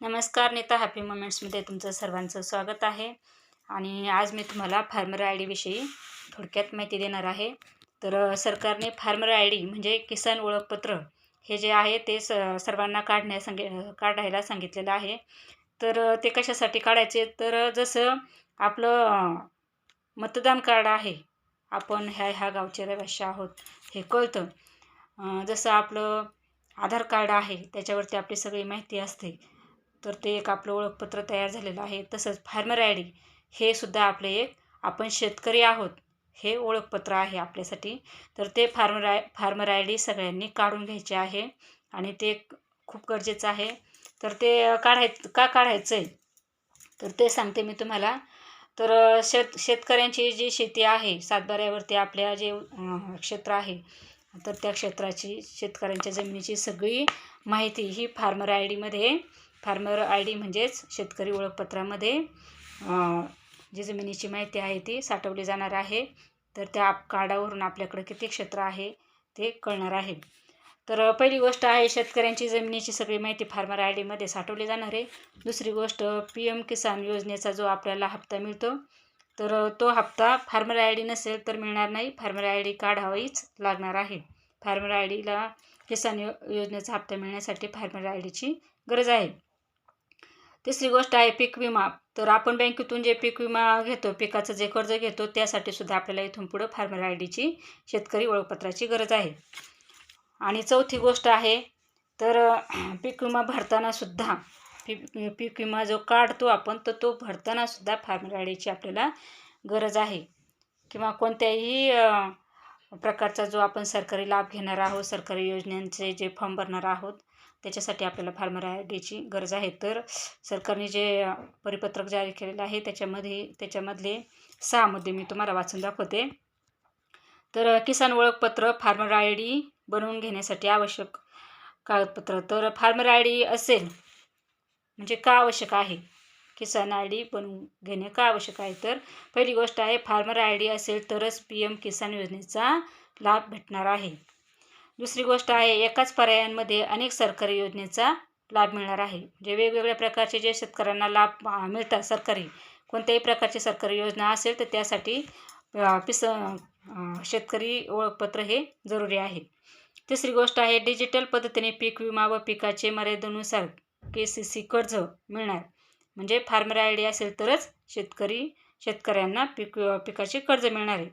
नमस्कार नीता हॅपी मोमेंट्समध्ये तुमचं सर्वांचं स्वागत आहे. आणि आज मी तुम्हाला फार्मर आय डीविषयी थोडक्यात माहिती देणार आहे. तर सरकारने फार्मर आय डी म्हणजे किसान ओळखपत्र हे जे आहे ते स सर्वांना काढण्या सांगे काढायला सांगितलेलं आहे. तर ते कशासाठी काढायचे? तर जसं आपलं मतदान कार्ड आहे आपण ह्या ह्या गावचे रहिवाशी आहोत हे कळतं. जसं आपलं आधार कार्ड आहे त्याच्यावरती आपली सगळी माहिती असते. तर ते एक आपलं ओळखपत्र तयार झालेलं आहे. तसंच फार्मर आय डी हे सुद्धा आपले एक आपण शेतकरी आहोत हे ओळखपत्र आहे आपल्यासाठी. तर ते farmer I farmer I D सगळ्यांनी काढून घ्यायचे आहे आणि ते खूप गरजेचं आहे. तर ते काढाय का काढायचं आहे तर ते सांगते मी तुम्हाला. तर शेत शेतकऱ्यांची जी शेती आहे सातबाऱ्यावरती आपल्या जे क्षेत्र आहे तर त्या क्षेत्राची शेतकऱ्यांच्या जमिनीची सगळी माहिती ही फार्मर आय डीमध्ये फार्मर आय डी म्हणजेच शेतकरी ओळखपत्रामध्ये जी जमिनीची माहिती आहे ती साठवली जाणार आहे. तर त्या आप कार्डावरून आपल्याकडं किती क्षेत्र आहे ते कळणार आहे. तर पहिली गोष्ट आहे शेतकऱ्यांची जमिनीची सगळी माहिती फार्मर आय डीमध्ये साठवली जाणार आहे. दुसरी गोष्ट पी एम किसान योजनेचा जो आपल्याला हप्ता मिळतो तर तो हप्ता फार्मर आय डी नसेल तर मिळणार नाही. फार्मर आय डी काढावीच लागणार आहे. फार्मर आय डीला किसान यो योजनेचा हप्ता मिळण्यासाठी फार्मर आय डीची गरज आहे. तिसरी गोष्ट आहे पीक विमा. तर आपण बँकेतून जे पीक विमा घेतो पिकाचं जे कर्ज घेतो त्यासाठी सुद्धा आपल्याला इथून पुढं फार्मर आय डीची शेतकरी ओळखपत्राची गरज आहे. आणि चौथी गोष्ट आहे तर पीक विमा भरताना सुद्धा पीक पीक विमा जो काढतो आपण तर तो भरताना सुद्धा फार्मर आय डीची आपल्याला गरज आहे. किंवा कोणत्याही प्रकारचा जो आपण सरकारी लाभ घेणार आहोत सरकारी योजनांचे जे फॉर्म भरणार आहोत त्याच्यासाठी आपल्याला फार्मर आय डीची गरज आहे. तर सरकारने जे परिपत्रक जारी केलेलं आहे त्याच्यामध्ये त्याच्यामधले सहा मुद्दे मी तुम्हाला वाचून दाखवते. तर किसान ओळखपत्र फार्मर आय डी बनवून घेण्यासाठी आवश्यक कागदपत्र. तर फार्मर आय डी असेल म्हणजे का आवश्यक आहे? किसान आय डी बनवून घेणे का आवश्यक आहे? तर पहिली गोष्ट आहे फार्मर आय डी असेल तरच पी एम किसान योजनेचा लाभ भेटणार आहे. दुसरी गोष्ट आहे एकाच पर्यायांमध्ये अनेक सरकारी योजनेचा लाभ मिळणार आहे. म्हणजे वेगवेगळ्या प्रकारचे जे शेतकऱ्यांना लाभ मिळतात सरकारी कोणत्याही प्रकारची सरकारी योजना असेल तर त्यासाठी पिस शेतकरी ओळखपत्र हे जरुरी आहे. तिसरी गोष्ट आहे डिजिटल पद्धतीने पीक विमा व पिकाचे मर्यादेनुसार के सी सी कर्ज मिळणार. म्हणजे फार्मर आय डी असेल तरच शेतकरी शेतकऱ्यांना पीक पिकाचे कर्ज मिळणार आहे.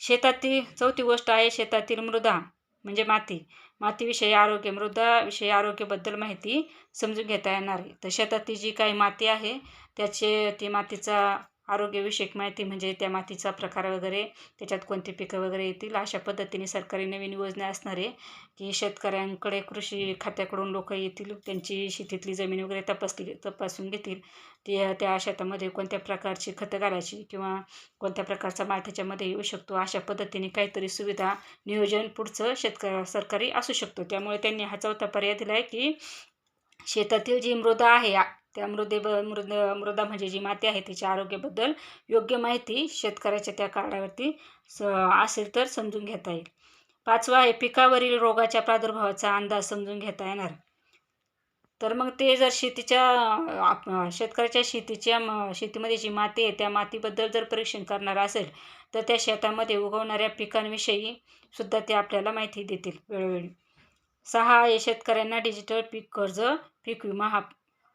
शेतातील चौथी गोष्ट आहे शेतातील मृदा. म्हणजे माती. मातीविषयी आरोग्य मृदाविषयी आरोग्याबद्दल माहिती समजून घेता येणार आहे. तर शेतातली जी काही माती आहे त्याचे ती मातीचा आरोग्यविषयक माहिती म्हणजे त्या मातीचा प्रकार वगैरे त्याच्यात कोणती पिकं वगैरे येतील अशा पद्धतीने सरकारी नवीन योजना असणार आहे की शेतकऱ्यांकडे कृषी खात्याकडून लोक येतील त्यांची शेतीतली जमीन वगैरे तपासली तपासून घेतील. ते त्या शेतामध्ये कोणत्या प्रकारची खतं घालायची किंवा कोणत्या प्रकारचा माल त्याच्यामध्ये येऊ शकतो अशा पद्धतीने काहीतरी सुविधा नियोजन पुढचं शेतक सरकारी असू शकतो. त्यामुळे त्यांनी हा चौथा पर्याय दिला आहे की शेतातील जी मृदा आहे त्या मृदेब मृद मृदा म्हणजे जी माती आहे तिच्या आरोग्याबद्दल योग्य माहिती शेतकऱ्याच्या त्या कार्डावरती स असेल तर समजून घेता येईल. पाचवा आहे पिकावरील रोगाच्या प्रादुर्भावाचा अंदाज समजून घेता येणार. तर मग ते जर शेतीच्या आप शेतकऱ्याच्या शेतीच्या म शेतीमध्ये जी माती आहे त्या मातीबद्दल जर परीक्षण करणार असेल तर त्या शेतामध्ये उगवणाऱ्या पिकांविषयी सुद्धा ते आपल्याला माहिती देतील वेळोवेळी. सहा आहे शेतकऱ्यांना डिजिटल पीक कर्ज पीक विमा हा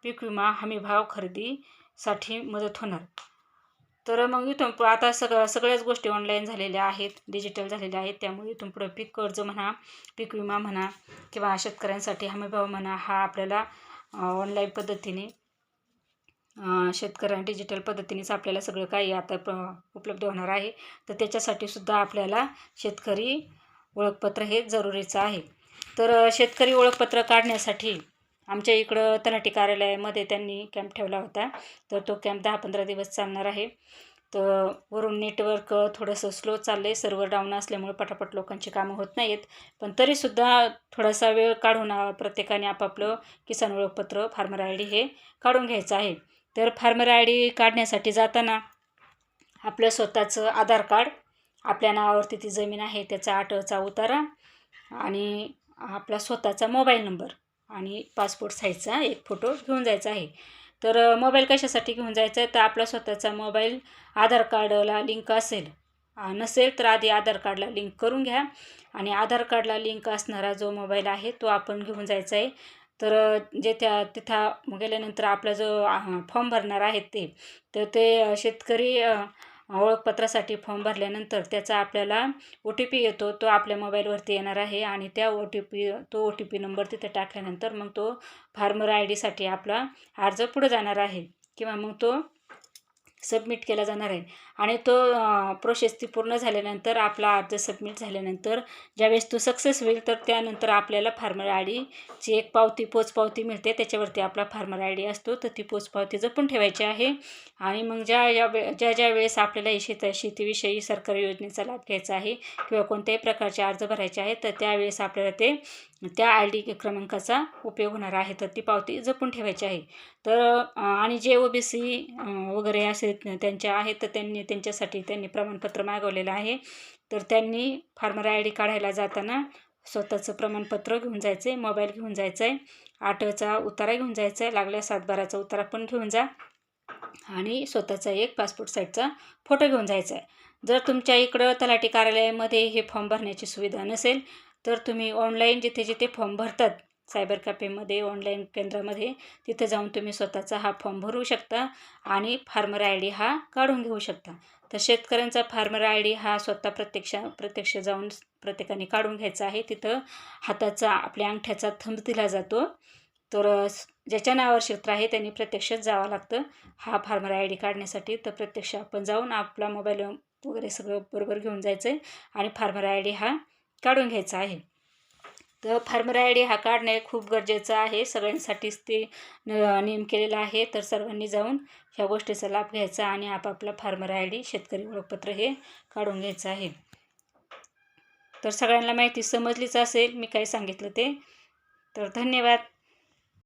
पीक विमा हमीभाव खरेदीसाठी मदत होणार. तर मग इथून पु- आता सग सगळ्याच गोष्टी ऑनलाईन झालेल्या आहेत डिजिटल झालेल्या आहेत. त्यामुळे इथून पुढं पीक कर्ज म्हणा पीक विमा म्हणा किंवा शेतकऱ्यांसाठी हमीभाव म्हणा हा आपल्याला ऑनलाईन पद्धतीने अ, शेतकऱ्यांना डिजिटल पद्धतीनेच आपल्याला सगळं काही आता प उपलब्ध होणार आहे. तर त्याच्यासाठी सुद्धा आपल्याला शेतकरी ओळखपत्र हे जरुरीचं आहे. तर शेतकरी ओळखपत्र काढण्यासाठी आमच्या इकडं तलाठी कार्यालयामध्ये त्यांनी कॅम्प ठेवला होता. तर तो कॅम्प दहा पंधरा दिवस चालणार आहे. तर वरून नेटवर्क थोडंसं स्लो चाललं आहे सर्व्हर डाऊन असल्यामुळे पटापट लोकांची कामं होत नाहीत पण तरीसुद्धा थोडासा वेळ काढून प्रत्येकाने आपापलं किसान ओळखपत्र फार्मर आय डी हे काढून घ्यायचं आहे. तर फार्मर आय डी काढण्यासाठी जाताना आपलं स्वतःचं आधार कार्ड आपल्या नावावरती ती जमीन आहे त्याचा आठवचा उतारा आणि आपला स्वतःचा मोबाईल नंबर. आणि पासपोर्ट साईजचा एक फोटो घेऊन जायचा आहे. तर मोबाईल कशासाठी घेऊन जायचा आहे तर आपला स्वतःचा मोबाईल आधार कार्डला लिंक असेल. नसेल तर आधी आधार कार्डला लिंक करून घ्या. आणि आधार कार्डला लिंक असणारा जो मोबाईल आहे तो आपण घेऊन जायचा आहे तर जे त्या तिथं गेल्यानंतर आपला जो फॉर्म भरणार आहेत ते तर ते शेतकरी ओळखपत्रासाठी फॉर्म भरल्यानंतर त्याचा आपल्याला ओ टी पी येतो तो आपल्या मोबाईलवरती येणार आहे आणि त्या ओ टी पी तो ओ टी पी नंबर तिथे टाकल्यानंतर मग तो फार्मर आय डीसाठी आपला अर्ज पुढे जाणार आहे. किंवा मग तो सबमिट केला जाणार आहे. आणि तो प्रोसेस ती पूर्ण झाल्यानंतर आपला अर्ज सबमिट झाल्यानंतर ज्यावेळेस तो सक्सेस होईल तर त्यानंतर आपल्याला फार्मर आय डीची एक पावती पोचपावती मिळते. त्याच्यावरती आपला फार्मर आय डी असतो. तर ती पोचपावती जपून ठेवायची आहे. आणि मग ज्या या वे ज्या ज्या वेळेस आपल्याला शेत शेतीविषयी सरकारी योजनेचा लाभ घ्यायचा आहे किंवा कोणत्याही प्रकारचे अर्ज भरायचे आहेत तर त्यावेळेस आपल्याला ते त्या आय डी क्रमांकाचा उपयोग होणार आहे. तर ती पावती जपून ठेवायची आहे. तर आणि जे ओ बी सी वगैरे असे त्यांच्या आहेत तर त्यांनी त्यांच्यासाठी त्यांनी प्रमाणपत्र मागवलेलं आहे. तर त्यांनी फार्मर आय डी काढायला जाताना स्वतःचं प्रमाणपत्र घेऊन जायचं आहे मोबाईल घेऊन जायचं आहे आठचा उतारा घेऊन जायचा आहे लागल्या सातबाराचा उतारा पण घेऊन जा आणि स्वतःचा एक पासपोर्ट साईजचा फोटो घेऊन जायचा आहे जर तुमच्या इकडं तलाठी कार्यालयामध्ये हे फॉर्म भरण्याची सुविधा नसेल तर तुम्ही ऑनलाईन जिथे जिथे फॉर्म भरतात सायबर कॅफेमध्ये ऑनलाईन केंद्रामध्ये तिथं जाऊन तुम्ही स्वतःचा हा फॉर्म भरू शकता आणि फार्मर आय डी हा काढून घेऊ शकता. तर शेतकऱ्यांचा फार्मर आय डी हा स्वतः प्रत्यक्ष प्रत्यक्ष जाऊन प्रत्येकाने काढून घ्यायचा आहे. तिथं हाताचा आपल्या अंगठ्याचा थंब दिला जातो. तर ज्याच्या नावावर क्षेत्र आहे त्यांनी प्रत्यक्षच जावं लागतं. हा फार्मर आय डी काढण्यासाठी तर प्रत्यक्ष आपण जाऊन आपला मोबाईल वगैरे सगळं बरोबर घेऊन जायचं आहे आणि फार्मर आय डी हा काढून घ्यायचा आहे. तर फार्मर आय डी हा काढणे खूप गरजेचं आहे. सगळ्यांसाठीच ते न- नियम केलेला आहे. तर सर्वांनी जाऊन ह्या गोष्टीचा लाभ घ्यायचा आणि आपापला फार्मर आय डी शेतकरी ओळखपत्र हे काढून घ्यायचं आहे. तर सगळ्यांना माहिती समजलीच असेल. मी काय सांगितलं ते. तर धन्यवाद.